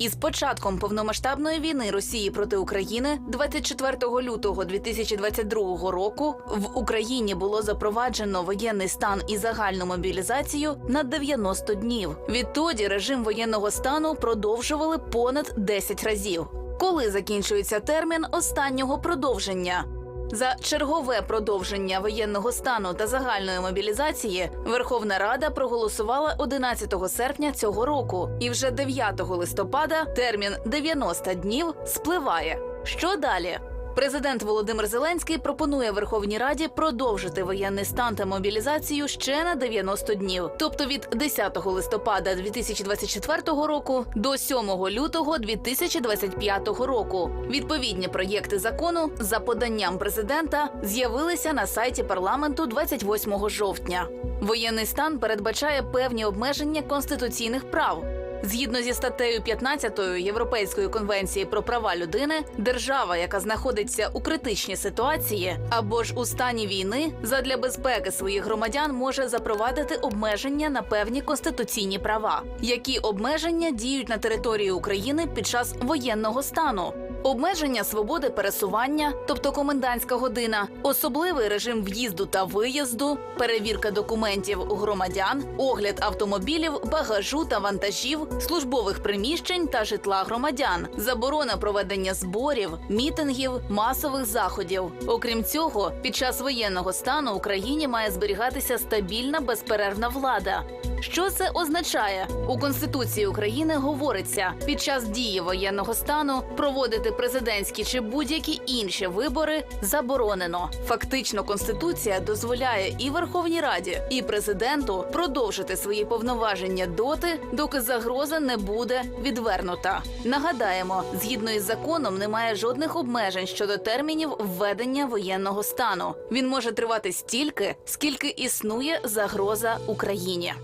Із початком повномасштабної війни Росії проти України 24 лютого 2022 року в Україні було запроваджено воєнний стан і загальну мобілізацію на 90 днів. Відтоді режим воєнного стану продовжували понад 10 разів. Коли закінчується термін останнього продовження? За чергове продовження воєнного стану та загальної мобілізації Верховна Рада проголосувала 11 серпня цього року, і вже 9 листопада термін 90 днів спливає. Що далі? Президент Володимир Зеленський пропонує Верховній Раді продовжити воєнний стан та мобілізацію ще на 90 днів, тобто від 10 листопада 2024 року до 7 лютого 2025 року. Відповідні проєкти закону за поданням президента з'явилися на сайті парламенту 28 жовтня. Воєнний стан передбачає певні обмеження конституційних прав. Згідно зі статтею 15 Європейської конвенції про права людини, держава, яка знаходиться у критичній ситуації або ж у стані війни, задля безпеки своїх громадян може запровадити обмеження на певні конституційні права. Які обмеження діють на території України під час воєнного стану? Обмеження свободи пересування, тобто комендантська година, особливий режим в'їзду та виїзду, перевірка документів громадян, огляд автомобілів, багажу та вантажів, службових приміщень та житла громадян, заборона проведення зборів, мітингів, масових заходів. Окрім цього, під час воєнного стану Україні має зберігатися стабільна безперервна влада. Що це означає? У Конституції України говориться, під час дії воєнного стану проводити президентські чи будь-які інші вибори заборонено. Фактично, конституція дозволяє і Верховній Раді, і президенту продовжити свої повноваження доти, доки загроза не буде відвернута. Нагадаємо, згідно із законом, немає жодних обмежень щодо термінів введення воєнного стану. Він може тривати стільки, скільки існує загроза Україні.